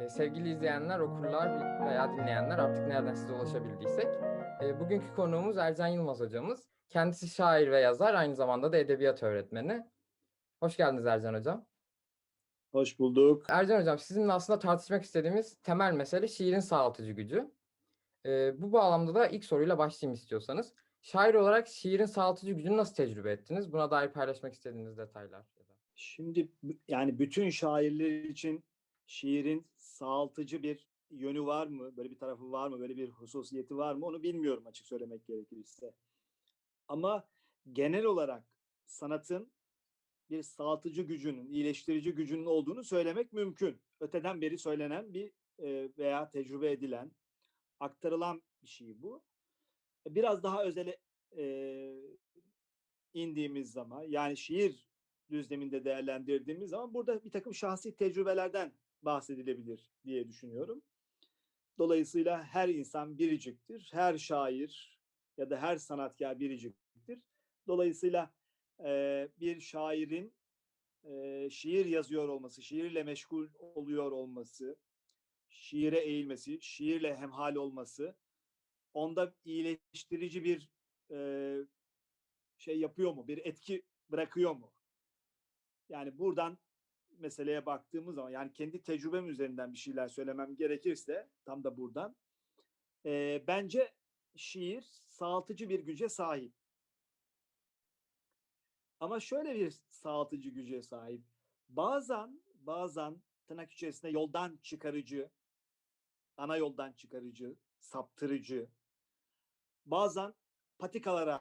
E, sevgili izleyenler, okurlar veya dinleyenler artık nereden size ulaşabildiysek. E, bugünkü konuğumuz Ercan Yılmaz hocamız. Kendisi şair ve yazar, aynı zamanda da edebiyat öğretmeni. Hoş geldiniz Ercan hocam. Hoş bulduk. Ercan hocam, sizinle aslında tartışmak istediğimiz temel mesele şiirin sağaltıcı gücü. E, bu bağlamda da ilk soruyla başlayayım istiyorsanız. Şair olarak şiirin sağaltıcı gücünü nasıl tecrübe ettiniz? Buna dair paylaşmak istediğiniz detaylar. Şimdi yani bütün şairler için şiirin sağaltıcı bir yönü var mı? Böyle bir tarafı var mı? Böyle bir hususiyeti var mı? Onu bilmiyorum açık söylemek gerekirse. Ama genel olarak sanatın bir sağaltıcı gücünün, iyileştirici gücünün olduğunu söylemek mümkün. Öteden beri söylenen bir e, veya tecrübe edilen, aktarılan bir şey bu. Biraz daha özele e, indiğimiz zaman, yani şiir düzleminde değerlendirdiğimiz zaman burada bir takım şahsi tecrübelerden bahsedilebilir diye düşünüyorum. Dolayısıyla her insan biriciktir, her şair ya da her sanatkar biriciktir. Dolayısıyla e, bir şairin e, şiir yazıyor olması, şiirle meşgul oluyor olması, şiire eğilmesi, şiirle hemhal olması, onda iyileştirici bir e, şey yapıyor mu, bir etki bırakıyor mu? Yani buradan meseleye baktığımız zaman yani kendi tecrübem üzerinden bir şeyler söylemem gerekirse tam da buradan e, bence şiir sağaltıcı bir güce sahip. Ama şöyle bir sağaltıcı güce sahip. Bazen bazen tırnak içerisinde yoldan çıkarıcı, ana yoldan çıkarıcı, saptırıcı, bazen patikalara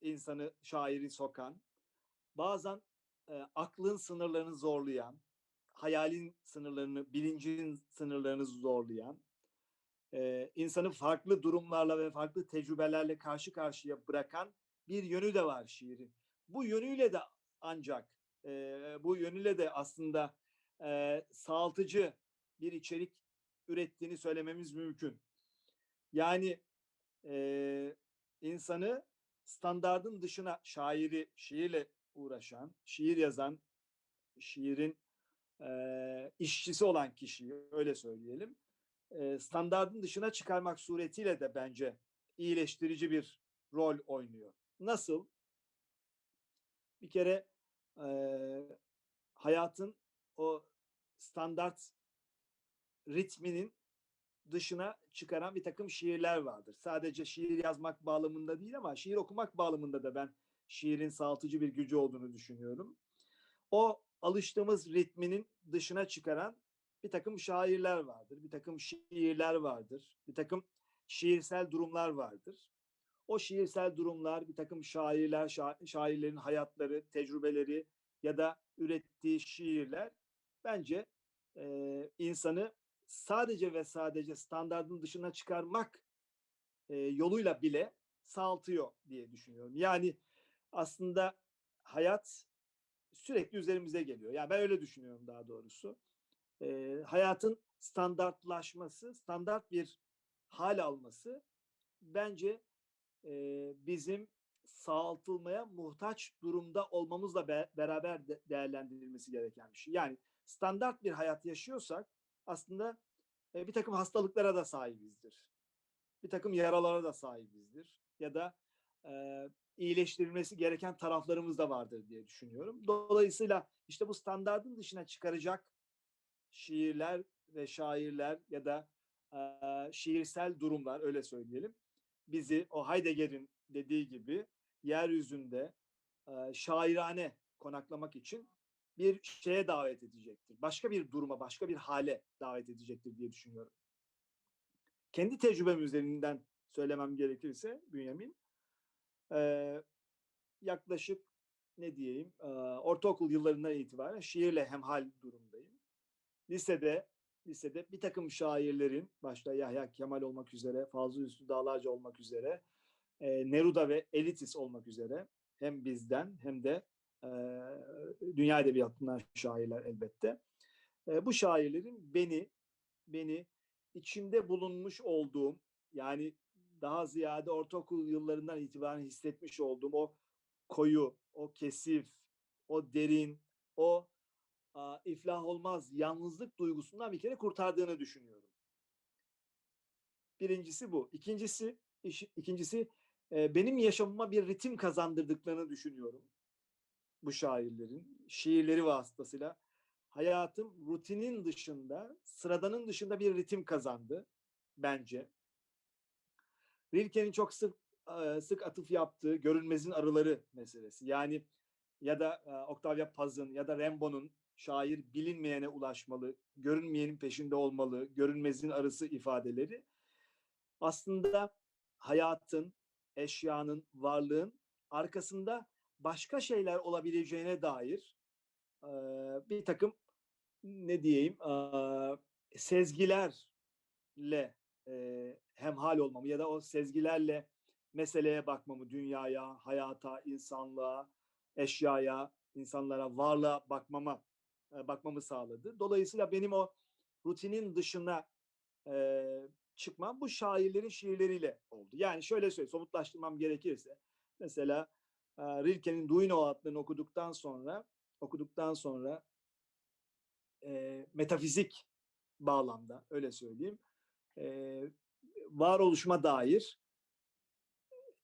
insanı, şairi sokan, bazen e, aklın sınırlarını zorlayan, hayalin sınırlarını, bilincin sınırlarını zorlayan, e, insanı farklı durumlarla ve farklı tecrübelerle karşı karşıya bırakan bir yönü de var şiirin. Bu yönüyle de ancak, e, bu yönüyle de aslında e, sağaltıcı bir içerik ürettiğini söylememiz mümkün. Yani e, insanı standardın dışına şairi, şiirle uğraşan, şiir yazan, şiirin e, işçisi olan kişiyi öyle söyleyelim. E, standardın dışına çıkarmak suretiyle de bence iyileştirici bir rol oynuyor. Nasıl? Bir kere e, hayatın o standart ritminin dışına çıkaran bir takım şiirler vardır. Sadece şiir yazmak bağlamında değil ama şiir okumak bağlamında da ben şiirin sağaltıcı bir gücü olduğunu düşünüyorum. O alıştığımız ritminin dışına çıkaran bir takım şairler vardır, bir takım şiirler vardır, bir takım şiirsel durumlar vardır. O şiirsel durumlar, bir takım şairler, şa- şairlerin hayatları, tecrübeleri ya da ürettiği şiirler bence e, insanı sadece ve sadece standartın dışına çıkarmak e, yoluyla bile sağaltıyor diye düşünüyorum. Yani aslında hayat sürekli üzerimize geliyor. Yani ben öyle düşünüyorum daha doğrusu. E, hayatın standartlaşması, standart bir hal alması bence e, bizim sağaltılmaya muhtaç durumda olmamızla be, beraber de, değerlendirilmesi gereken bir şey. Yani standart bir hayat yaşıyorsak aslında e, bir takım hastalıklara da sahibizdir. Bir takım yaralara da sahibizdir. Ya da e, iyileştirilmesi gereken taraflarımız da vardır diye düşünüyorum. Dolayısıyla işte bu standardın dışına çıkaracak şiirler ve şairler ya da e, şiirsel durumlar öyle söyleyelim. Bizi o Heidegger'in dediği gibi yeryüzünde e, şairane konaklamak için bir şeye davet edecektir. Başka bir duruma, başka bir hale davet edecektir diye düşünüyorum. Kendi tecrübem üzerinden söylemem gerekirse Bünyamin, e, yaklaşık ne diyeyim, e, ortaokul yıllarından itibaren şiirle hemhal durumdayım. Lisede lisede bir takım şairlerin, başta Yahya Kemal olmak üzere, Fazıl Üstü Dağlarca olmak üzere, e, Neruda ve Elitis olmak üzere hem bizden hem de e, dünya edebiyatından şairler elbette. E, bu şairlerin beni beni içinde bulunmuş olduğum yani daha ziyade ortaokul yıllarından itibaren hissetmiş olduğum o koyu, o kesif, o derin, o aa, iflah olmaz yalnızlık duygusundan bir kere kurtardığını düşünüyorum. Birincisi bu. İkincisi, iş- ikincisi e, benim yaşamıma bir ritim kazandırdıklarını düşünüyorum. Bu şairlerin şiirleri vasıtasıyla hayatım rutinin dışında, sıradanın dışında bir ritim kazandı bence. Rilke'nin çok sık sık atıf yaptığı görünmezin arıları meselesi. Yani ya da Octavia Paz'ın ya da Rimbaud'un şair bilinmeyene ulaşmalı, görünmeyenin peşinde olmalı, görünmezin arısı ifadeleri aslında hayatın, eşyanın, varlığın arkasında başka şeyler olabileceğine dair bir takım ne diyeyim sezgilerle e, hemhal olmamı ya da o sezgilerle meseleye bakmamı, dünyaya, hayata, insanlığa, eşyaya, insanlara, varlığa bakmama e, bakmamı sağladı. Dolayısıyla benim o rutinin dışına e, çıkmam bu şairlerin şiirleriyle oldu. Yani şöyle söyleyeyim, somutlaştırmam gerekirse mesela e, Rilke'nin Duino adlarını okuduktan sonra okuduktan sonra e, metafizik bağlamda öyle söyleyeyim e, varoluşuma dair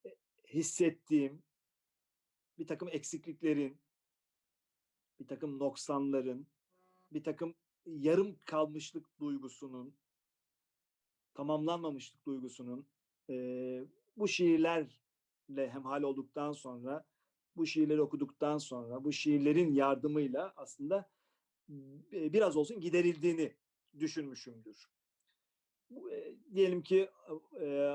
e, hissettiğim bir takım eksikliklerin, bir takım noksanların, bir takım yarım kalmışlık duygusunun, tamamlanmamışlık duygusunun e, bu şiirlerle hemhal olduktan sonra, bu şiirleri okuduktan sonra, bu şiirlerin yardımıyla aslında biraz olsun giderildiğini düşünmüşümdür. E, diyelim ki e,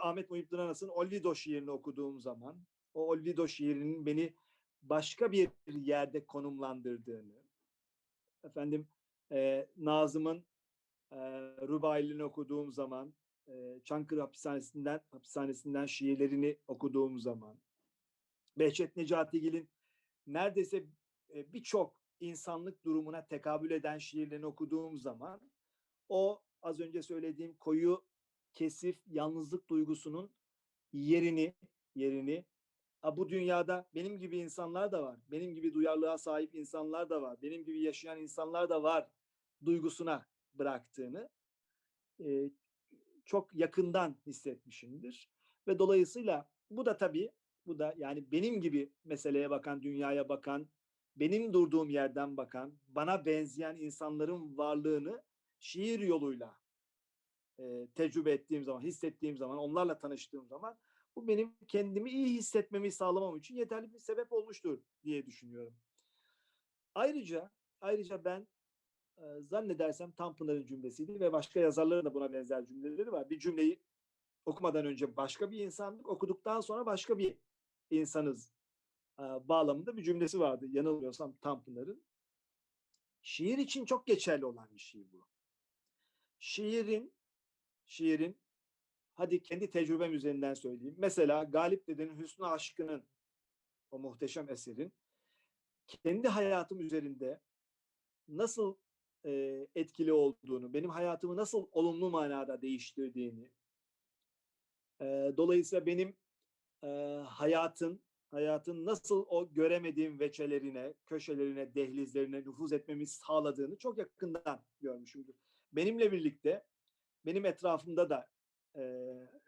Ahmet Muhip Dranas'ın Olvido şiirini okuduğum zaman o Olvido şiirinin beni başka bir yerde konumlandırdığını, efendim e, Nazım'ın e, Rubailini okuduğum zaman, e, Çankırı hapishanesinden hapishanesinden şiirlerini okuduğum zaman, Behçet Necatigil'in neredeyse e, birçok insanlık durumuna tekabül eden şiirlerini okuduğum zaman o az önce söylediğim koyu, kesif, yalnızlık duygusunun yerini yerini "A, bu dünyada benim gibi insanlar da var. Benim gibi duyarlılığa sahip insanlar da var. Benim gibi yaşayan insanlar da var duygusuna bıraktığını e, çok yakından hissetmişimdir. Ve dolayısıyla bu da tabii bu da yani benim gibi meseleye bakan, dünyaya bakan, benim durduğum yerden bakan, bana benzeyen insanların varlığını şiir yoluyla e, tecrübe ettiğim zaman, hissettiğim zaman, onlarla tanıştığım zaman bu benim kendimi iyi hissetmemi sağlamam için yeterli bir sebep olmuştur diye düşünüyorum. Ayrıca ayrıca ben e, zannedersem Tanpınar'ın cümlesiydi ve başka yazarların da buna benzer cümleleri var. Bir cümleyi okumadan önce başka bir insanlık, okuduktan sonra başka bir insanız e, bağlamında bir cümlesi vardı. Yanılmıyorsam Tanpınar'ın. Şiir için çok geçerli olan bir şey bu. Şiirin şiirin hadi kendi tecrübem üzerinden söyleyeyim. Mesela Galip Dede'nin Hüsnü Aşkı'nın o muhteşem eserin kendi hayatım üzerinde nasıl e, etkili olduğunu, benim hayatımı nasıl olumlu manada değiştirdiğini, e, dolayısıyla benim e, hayatın hayatın nasıl o göremediğim veçelerine, köşelerine, dehlizlerine nüfuz etmemi sağladığını çok yakından görmüşümdür. Benimle birlikte benim etrafımda da e,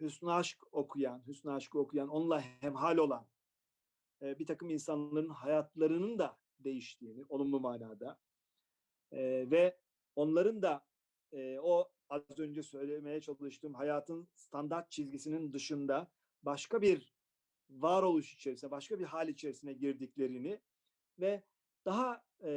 Hüsnü Aşk okuyan, Hüsnü Aşk'ı okuyan, onunla hemhal olan e, bir takım insanların hayatlarının da değiştiğini, olumlu manada e, ve onların da e, o az önce söylemeye çalıştığım hayatın standart çizgisinin dışında başka bir varoluş içerisine, başka bir hal içerisine girdiklerini ve daha e,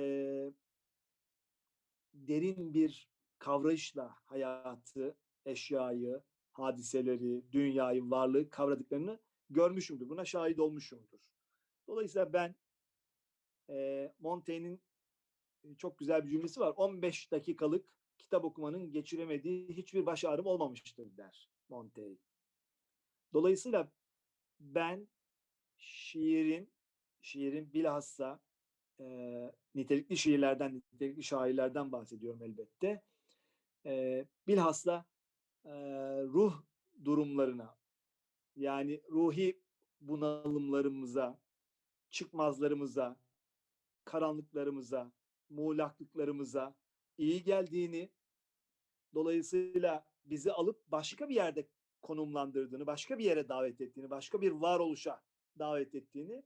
derin bir kavrayışla hayatı, eşyayı, hadiseleri, dünyayı, varlığı kavradıklarını görmüşümdür. Buna şahit olmuşumdur. Dolayısıyla ben e, Montaigne'in çok güzel bir cümlesi var. 15 dakikalık kitap okumanın geçiremediği hiçbir baş ağrım olmamıştır der Montaigne. Dolayısıyla ben şiirin, şiirin bilhassa e, nitelikli şiirlerden, nitelikli şairlerden bahsediyorum elbette. E, bilhassa e, ruh durumlarına, yani ruhi bunalımlarımıza, çıkmazlarımıza, karanlıklarımıza, muğlaklıklarımıza iyi geldiğini, dolayısıyla bizi alıp başka bir yerde konumlandırdığını, başka bir yere davet ettiğini, başka bir varoluşa davet ettiğini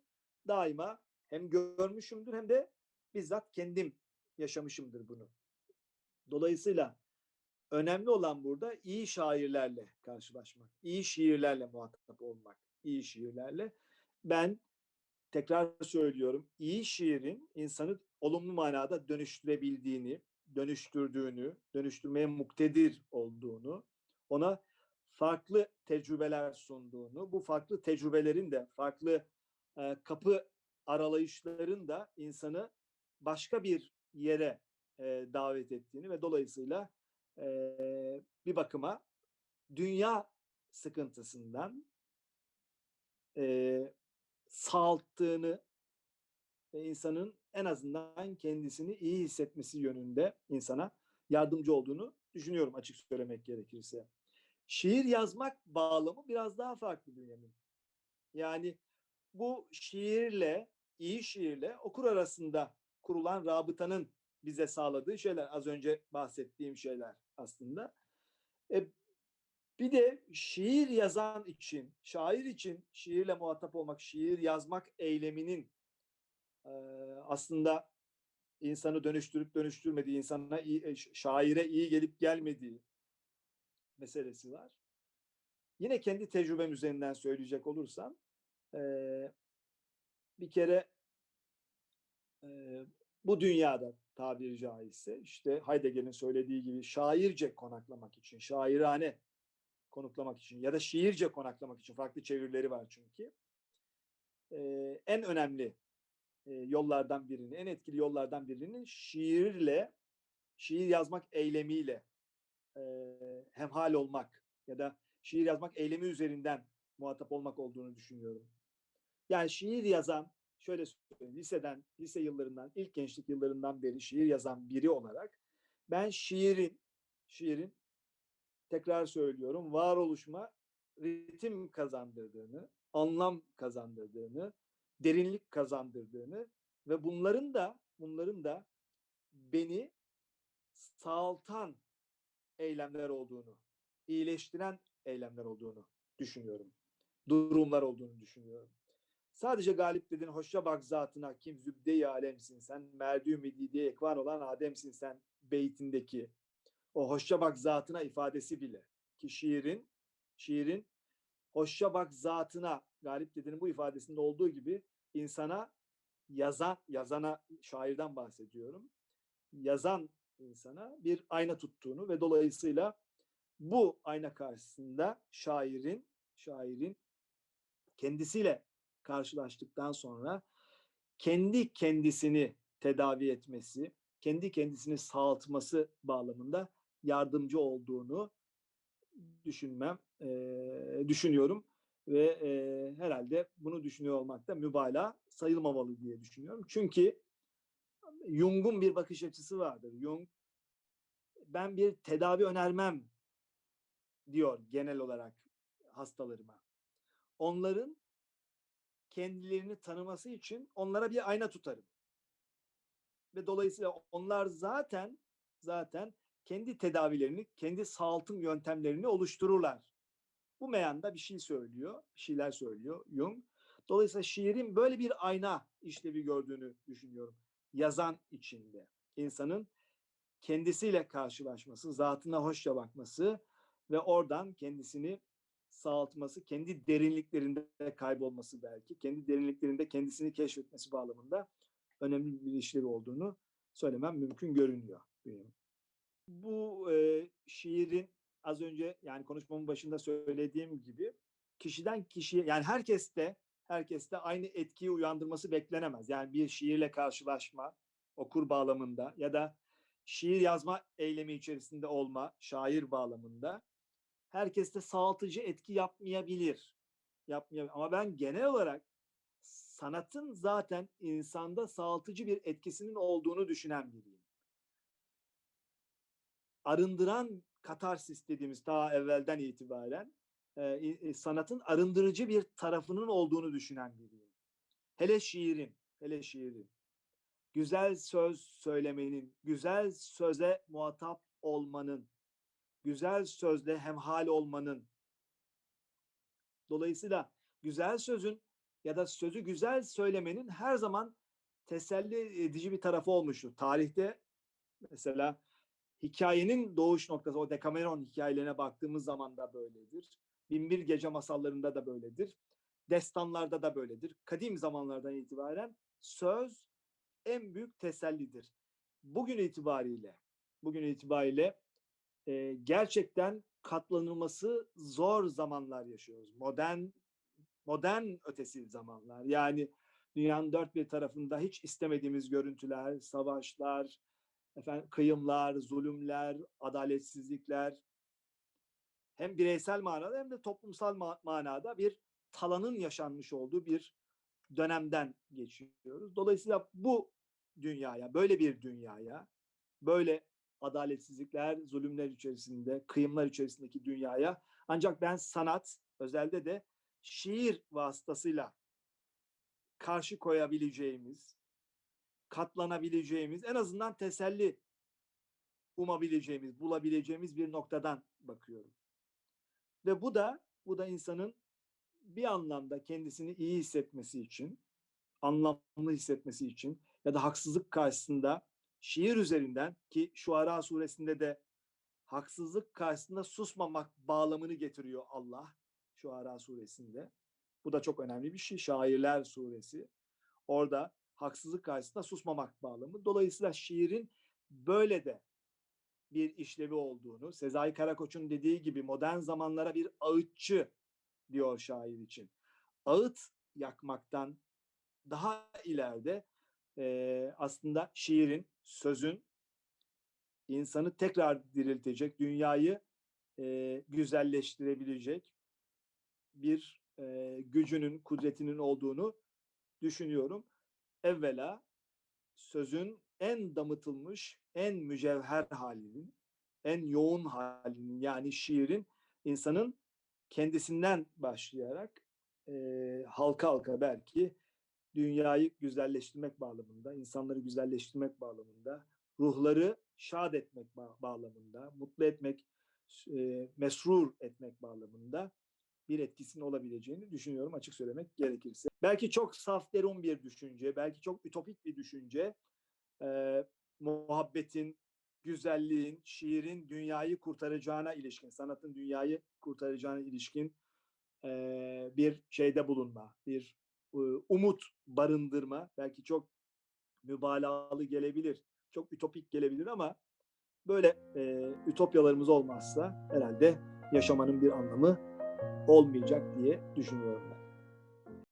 daima hem görmüşümdür hem de bizzat kendim yaşamışımdır bunu. Dolayısıyla önemli olan burada iyi şairlerle karşılaşmak, iyi şiirlerle muhatap olmak, iyi şiirlerle. Ben tekrar söylüyorum, iyi şiirin insanı olumlu manada dönüştürebildiğini, dönüştürdüğünü, dönüştürmeye muktedir olduğunu, ona farklı tecrübeler sunduğunu, bu farklı tecrübelerin de farklı e, kapı aralayışların da insanı başka bir yere e, davet ettiğini ve dolayısıyla e, bir bakıma dünya sıkıntısından e, sağalttığını ve insanın en azından kendisini iyi hissetmesi yönünde insana yardımcı olduğunu düşünüyorum açık söylemek gerekirse. Şiir yazmak bağlamı biraz daha farklı Bünyamin. Yani bu şiirle, iyi şiirle okur arasında kurulan rabıtanın bize sağladığı şeyler. Az önce bahsettiğim şeyler aslında. E, bir de şiir yazan için, şair için şiirle muhatap olmak, şiir yazmak eyleminin e, aslında insanı dönüştürüp dönüştürmediği, insana iyi, e, şaire iyi gelip gelmediği meselesi var. Yine kendi tecrübem üzerinden söyleyecek olursam, e, bir kere e, bu dünyada tabiri caizse işte Heidegger'in söylediği gibi şairce konaklamak için, şairane konaklamak için ya da şiirce konaklamak için farklı çevirileri var çünkü. Ee, en önemli e, yollardan birini, en etkili yollardan birinin şiirle, şiir yazmak eylemiyle e, hemhal olmak ya da şiir yazmak eylemi üzerinden muhatap olmak olduğunu düşünüyorum. Yani şiir yazan, şöyle söyleyeyim, liseden, lise yıllarından, ilk gençlik yıllarından beri şiir yazan biri olarak ben şiirin, şiirin tekrar söylüyorum, varoluşma ritim kazandırdığını, anlam kazandırdığını, derinlik kazandırdığını ve bunların da bunların da beni sağaltan eylemler olduğunu, iyileştiren eylemler olduğunu düşünüyorum. Durumlar olduğunu düşünüyorum. Sadece galip dedin hoşça bak zatına kim zübde-i alemsin sen merdü diye ekvan olan Adem'sin sen beytindeki o hoşça bak zatına ifadesi bile ki şiirin şiirin hoşça bak zatına galip dediğinin bu ifadesinde olduğu gibi insana yazan yazana şairden bahsediyorum. Yazan insana bir ayna tuttuğunu ve dolayısıyla bu ayna karşısında şairin şairin kendisiyle karşılaştıktan sonra kendi kendisini tedavi etmesi, kendi kendisini sağaltması bağlamında yardımcı olduğunu düşünmem, e, düşünüyorum ve e, herhalde bunu düşünüyor olmak da mübalağa sayılmamalı diye düşünüyorum. Çünkü Jung'un bir bakış açısı vardır. Jung ben bir tedavi önermem diyor genel olarak hastalarıma. Onların kendilerini tanıması için onlara bir ayna tutarım. Ve dolayısıyla onlar zaten zaten kendi tedavilerini, kendi sağaltım yöntemlerini oluştururlar. Bu meyanda bir şey söylüyor, bir şeyler söylüyor Jung. Dolayısıyla şiirin böyle bir ayna işlevi gördüğünü düşünüyorum. Yazan içinde. insanın kendisiyle karşılaşması, zatına hoşça bakması ve oradan kendisini sağaltması, kendi derinliklerinde kaybolması belki, kendi derinliklerinde kendisini keşfetmesi bağlamında önemli bir işlevi olduğunu söylemem mümkün görünüyor. Benim. Bu e, şiirin az önce yani konuşmamın başında söylediğim gibi kişiden kişiye yani herkeste herkeste aynı etkiyi uyandırması beklenemez. Yani bir şiirle karşılaşma okur bağlamında ya da şiir yazma eylemi içerisinde olma şair bağlamında herkeste sağaltıcı etki yapmayabilir. Yapmayabilir. Ama ben genel olarak sanatın zaten insanda sağaltıcı bir etkisinin olduğunu düşünen biriyim. Arındıran katarsis dediğimiz daha evvelden itibaren e, sanatın arındırıcı bir tarafının olduğunu düşünen biriyim. Hele şiirin, hele şiirin. güzel söz söylemenin, güzel söze muhatap olmanın, güzel sözle hemhal olmanın. Dolayısıyla güzel sözün ya da sözü güzel söylemenin her zaman teselli edici bir tarafı olmuştur. Tarihte mesela hikayenin doğuş noktası, o Decameron hikayelerine baktığımız zaman da böyledir. Binbir Gece masallarında da böyledir. Destanlarda da böyledir. Kadim zamanlardan itibaren söz en büyük tesellidir. Bugün itibariyle, bugün itibariyle e, gerçekten katlanılması zor zamanlar yaşıyoruz. Modern, modern ötesi zamanlar. Yani dünyanın dört bir tarafında hiç istemediğimiz görüntüler, savaşlar, efendim, kıyımlar, zulümler, adaletsizlikler hem bireysel manada hem de toplumsal ma- manada bir talanın yaşanmış olduğu bir dönemden geçiyoruz. Dolayısıyla bu dünyaya, böyle bir dünyaya, böyle adaletsizlikler, zulümler içerisinde, kıyımlar içerisindeki dünyaya ancak ben sanat, özelde de şiir vasıtasıyla karşı koyabileceğimiz, katlanabileceğimiz, en azından teselli umabileceğimiz, bulabileceğimiz bir noktadan bakıyorum. Ve bu da bu da insanın bir anlamda kendisini iyi hissetmesi için, anlamlı hissetmesi için ya da haksızlık karşısında şiir üzerinden ki Şuara suresinde de haksızlık karşısında susmamak bağlamını getiriyor Allah Şuara suresinde. Bu da çok önemli bir şey. Şairler suresi. Orada haksızlık karşısında susmamak bağlamı. Dolayısıyla şiirin böyle de bir işlevi olduğunu, Sezai Karakoç'un dediği gibi modern zamanlara bir ağıtçı diyor şair için. Ağıt yakmaktan daha ileride e, aslında şiirin, sözün insanı tekrar diriltecek, dünyayı e, güzelleştirebilecek bir e, gücünün, kudretinin olduğunu düşünüyorum. Evvela sözün en damıtılmış, en mücevher halinin, en yoğun halinin yani şiirin insanın kendisinden başlayarak e, halka halka belki dünyayı güzelleştirmek bağlamında, insanları güzelleştirmek bağlamında, ruhları şad etmek ba- bağlamında, mutlu etmek, e, mesrur etmek bağlamında bir etkisinin olabileceğini düşünüyorum açık söylemek gerekirse. Belki çok saf derun bir düşünce, belki çok ütopik bir düşünce. E, muhabbetin, güzelliğin, şiirin dünyayı kurtaracağına ilişkin, sanatın dünyayı kurtaracağına ilişkin e, bir şeyde bulunma, bir umut barındırma. Belki çok mübalağalı gelebilir, çok ütopik gelebilir ama böyle e, ütopyalarımız olmazsa herhalde yaşamanın bir anlamı olmayacak diye düşünüyorum.